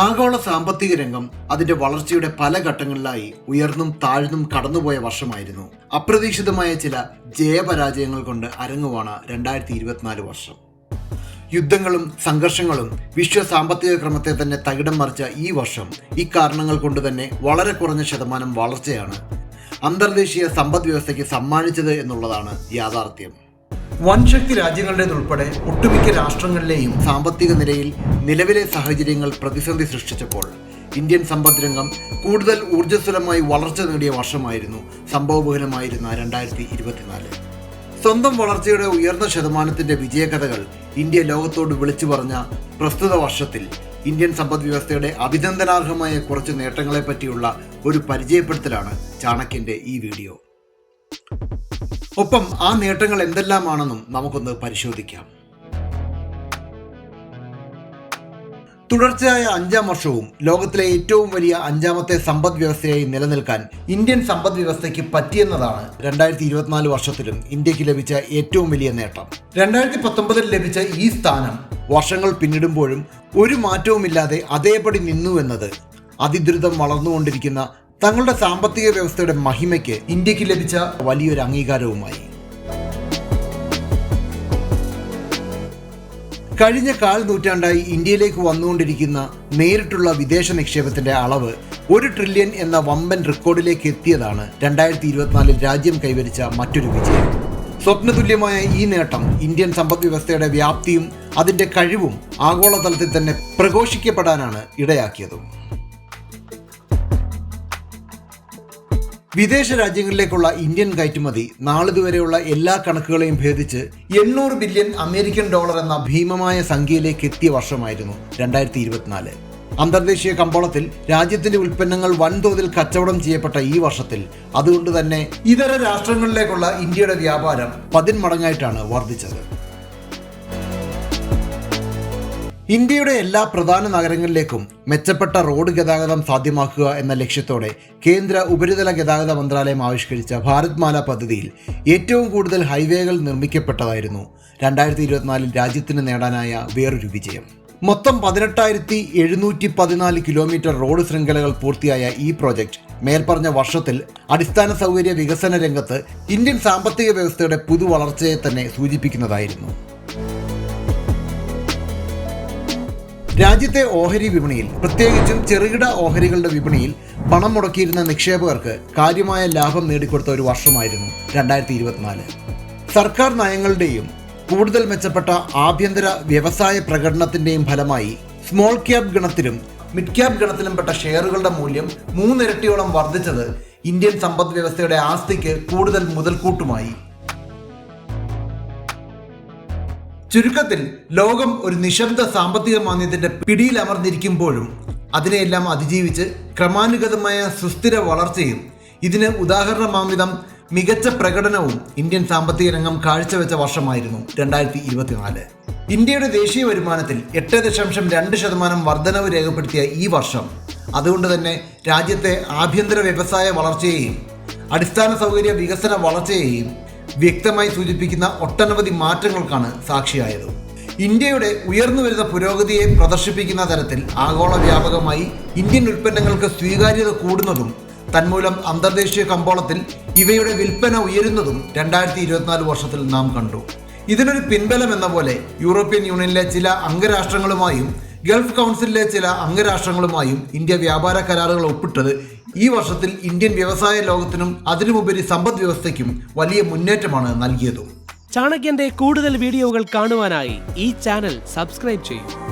ആഗോള സാമ്പത്തിക രംഗം അതിന്റെ വളർച്ചയുടെ പല ഘട്ടങ്ങളിലായി ഉയർന്നും താഴ്ന്നും കടന്നുപോയ വർഷമായിരുന്നു. അപ്രതീക്ഷിതമായ ചില ജയപരാജയങ്ങൾ കൊണ്ട് അരങ്ങുവാണ് രണ്ടായിരത്തി ഇരുപത്തിനാല് വർഷം. യുദ്ധങ്ങളും സംഘർഷങ്ങളും വിശ്വ സാമ്പത്തിക ക്രമത്തെ തന്നെ തകിടം മറിച്ച ഈ വർഷം ഈ കാരണങ്ങൾ കൊണ്ട് തന്നെ വളരെ കുറഞ്ഞ ശതമാനം വളർച്ചയാണ് അന്തർദേശീയ സമ്പദ് വ്യവസ്ഥയ്ക്ക് സമ്മാനിച്ചത് എന്നുള്ളതാണ് യാഥാർത്ഥ്യം. വൻശക്തി രാജ്യങ്ങളുടേതുൾപ്പെടെ ഒട്ടുമിക്ക രാഷ്ട്രങ്ങളിലെയും സാമ്പത്തിക നിലയിൽ നിലവിലെ സാഹചര്യങ്ങൾ പ്രതിസന്ധി സൃഷ്ടിച്ചപ്പോൾ ഇന്ത്യൻ സമ്പദ് രംഗം കൂടുതൽ ഊർജസ്വലമായി വളർച്ച നേടിയ വർഷമായിരുന്നു സംഭവബഹുലമായിരുന്ന രണ്ടായിരത്തി ഇരുപത്തിനാല് സ്വന്തം വളർച്ചയുടെ ഉയർന്ന ശതമാനത്തിന്റെ വിജയകഥകൾ ഇന്ത്യ ലോകത്തോട് വിളിച്ചു പറഞ്ഞ പ്രസ്തുത വർഷത്തിൽ ഇന്ത്യൻ സമ്പദ് വ്യവസ്ഥയുടെ അഭിനന്ദനാർഹമായ കുറച്ച് നേട്ടങ്ങളെപ്പറ്റിയുള്ള ഒരു പരിചയപ്പെടുത്തലാണ് ചാണക്യന്റെ ഈ വീഡിയോ. ഒപ്പം ആ നേട്ടങ്ങൾ എന്തെല്ലാമാണെന്നും നമുക്കൊന്ന് പരിശോധിക്കാം. തുടർച്ചയായ അഞ്ചാം വർഷവും ലോകത്തിലെ ഏറ്റവും വലിയ അഞ്ചാമത്തെ സമ്പദ് വ്യവസ്ഥയായി നിലനിൽക്കാൻ ഇന്ത്യൻ സമ്പദ് വ്യവസ്ഥയ്ക്ക് പറ്റിയെന്നതാണ് രണ്ടായിരത്തി ഇരുപത്തിനാല് വർഷത്തിലും ഇന്ത്യയ്ക്ക് ലഭിച്ച ഏറ്റവും വലിയ നേട്ടം. രണ്ടായിരത്തി പത്തൊമ്പതിൽ ലഭിച്ച ഈ സ്ഥാനം വർഷങ്ങൾ പിന്നിടുമ്പോഴും ഒരു മാറ്റവുമില്ലാതെ അതേപടി നിന്നുവെന്നത് അതിദ്രുതം വളർന്നുകൊണ്ടിരിക്കുന്ന തങ്ങളുടെ സാമ്പത്തിക വ്യവസ്ഥയുടെ മഹിമയ്ക്ക് ഇന്ത്യയ്ക്ക് ലഭിച്ച വലിയൊരു അംഗീകാരവുമായി. കഴിഞ്ഞ കാൽ നൂറ്റാണ്ടായി ഇന്ത്യയിലേക്ക് വന്നുകൊണ്ടിരിക്കുന്ന നേരിട്ടുള്ള വിദേശ നിക്ഷേപത്തിന്റെ അളവ് ഒരു ട്രില്യൺ എന്ന വമ്പൻ റെക്കോർഡിലേക്ക് എത്തിയതാണ് രണ്ടായിരത്തി ഇരുപത്തിനാലിൽ രാജ്യം കൈവരിച്ച മറ്റൊരു വിജയം. സ്വപ്നതുല്യമായ ഈ നേട്ടം ഇന്ത്യൻ സമ്പദ് വ്യവസ്ഥയുടെ വ്യാപ്തിയും അതിന്റെ കഴിവും ആഗോളതലത്തിൽ തന്നെ പ്രഘോഷിക്കപ്പെടാനാണ് ഇടയാക്കിയതും. വിദേശ രാജ്യങ്ങളിലേക്കുള്ള ഇന്ത്യൻ കയറ്റുമതി നാളിതുവരെയുള്ള എല്ലാ കണക്കുകളെയും ഭേദിച്ച് എണ്ണൂറ് ബില്യൺ അമേരിക്കൻ ഡോളർ എന്ന ഭീമമായ സംഖ്യയിലേക്ക് എത്തിയ വർഷമായിരുന്നു രണ്ടായിരത്തി ഇരുപത്തിനാല് അന്തർദേശീയ കമ്പോളത്തിൽ രാജ്യത്തിന്റെ ഉൽപ്പന്നങ്ങൾ വൻതോതിൽ കച്ചവടം ചെയ്യപ്പെട്ട ഈ വർഷത്തിൽ അതുകൊണ്ട് തന്നെ ഇതര രാഷ്ട്രങ്ങളിലേക്കുള്ള ഇന്ത്യയുടെ വ്യാപാരം പതിന്മടങ്ങായിട്ടാണ് വർദ്ധിച്ചത്. ഇന്ത്യയുടെ എല്ലാ പ്രധാന നഗരങ്ങളിലേക്കും മെച്ചപ്പെട്ട റോഡ് ഗതാഗതം സാധ്യമാക്കുക എന്ന ലക്ഷ്യത്തോടെ കേന്ദ്ര ഉപരിതല ഗതാഗത മന്ത്രാലയം ആവിഷ്കരിച്ച ഭാരത് മാല പദ്ധതിയിൽ ഏറ്റവും കൂടുതൽ ഹൈവേകൾ നിർമ്മിക്കപ്പെട്ടതായിരുന്നു. രണ്ടായിരത്തി ഇരുപത്തിനാലിൽ രാജ്യത്തിന് നേടാനായ വേറൊരു വിജയം. മൊത്തം പതിനെട്ടായിരത്തി എഴുന്നൂറ്റി പതിനാല് കിലോമീറ്റർ റോഡ് ശൃംഖലകൾ പൂർത്തിയായ ഈ പ്രോജക്റ്റ് മേൽപ്പറഞ്ഞ വർഷത്തിൽ അടിസ്ഥാന സൗകര്യ വികസന രംഗത്ത് ഇന്ത്യൻ സാമ്പത്തിക വ്യവസ്ഥയുടെ പുതുവളർച്ചയെ തന്നെ സൂചിപ്പിക്കുന്നതായിരുന്നു. രാജ്യത്തെ ഓഹരി വിപണിയിൽ പ്രത്യേകിച്ചും ചെറുകിട ഓഹരികളുടെ വിപണിയിൽ പണം മുടക്കിയിരുന്ന നിക്ഷേപകർക്ക് കാര്യമായ ലാഭം നേടിക്കൊടുത്ത ഒരു വർഷമായിരുന്നു രണ്ടായിരത്തി ഇരുപത്തിനാല് സർക്കാർ നയങ്ങളുടെയും കൂടുതൽ മെച്ചപ്പെട്ട ആഭ്യന്തര വ്യവസായ പ്രകടനത്തിന്റെയും ഫലമായി സ്മോൾ ക്യാപ് ഗണത്തിലും മിഡ് ക്യാപ് ഗണത്തിലും പെട്ട ഷെയറുകളുടെ മൂല്യം മൂന്നിരട്ടിയോളം വർദ്ധിച്ചത് ഇന്ത്യൻ സമ്പദ് വ്യവസ്ഥയുടെ ആസ്തിക്ക് കൂടുതൽ മുതൽക്കൂട്ടുമായി. ചുരുക്കത്തിൽ ലോകം ഒരു നിശബ്ദ സാമ്പത്തിക മാന്ദ്യത്തിന്റെ പിടിയിലമർന്നിരിക്കുമ്പോഴും അതിനെയെല്ലാം അതിജീവിച്ച് ക്രമാനുഗതമായ സുസ്ഥിര വളർച്ചയും ഇതിന് ഉദാഹരണമാംവിധം മികച്ച പ്രകടനവും ഇന്ത്യൻ സാമ്പത്തിക രംഗം കാഴ്ചവെച്ച വർഷമായിരുന്നു രണ്ടായിരത്തി ഇരുപത്തിനാല് ഇന്ത്യയുടെ ദേശീയ വരുമാനത്തിൽ എട്ട് ദശാംശം രണ്ട് ശതമാനം വർധനവ് രേഖപ്പെടുത്തിയ ഈ വർഷം അതുകൊണ്ട് തന്നെ രാജ്യത്തെ ആഭ്യന്തര വ്യവസായ വളർച്ചയെയും അടിസ്ഥാന സൗകര്യ വികസന വളർച്ചയെയും വ്യക്തമായി സൂചിപ്പിക്കുന്ന ഒട്ടനവധി മാറ്റങ്ങൾക്കാണ് സാക്ഷിയായത്. ഇന്ത്യയുടെ ഉയർന്നു വരുന്ന പുരോഗതിയെ പ്രദർശിപ്പിക്കുന്ന തരത്തിൽ ആഗോള വ്യാപകമായി ഇന്ത്യൻ ഉൽപ്പന്നങ്ങൾക്ക് സ്വീകാര്യത കൂടുന്നതും തന്മൂലം അന്തർദേശീയ കമ്പോളത്തിൽ ഇവയുടെ വിൽപ്പന ഉയരുന്നതും രണ്ടായിരത്തി ഇരുപത്തിനാല് വർഷത്തിൽ നാം കണ്ടു. ഇതിനൊരു പിൻബലം എന്ന പോലെ യൂറോപ്യൻ യൂണിയനിലെ ചില അംഗരാഷ്ട്രങ്ങളുമായും ഗൾഫ് കൗൺസിലിലെ ചില അംഗരാഷ്ട്രങ്ങളുമായും ഇന്ത്യ വ്യാപാര കരാറുകൾ ഒപ്പിട്ടത് ഈ വർഷത്തിൽ ഇന്ത്യൻ വ്യവസായ ലോകത്തിനും അതിനുമുപരി സമ്പദ് വ്യവസ്ഥയ്ക്കും വലിയ മുന്നേറ്റമാണ് നൽകിയത്. ചാണക്യന്റെ കൂടുതൽ വീഡിയോകൾ കാണുവാനായി ഈ ചാനൽ സബ്സ്ക്രൈബ് ചെയ്യൂ.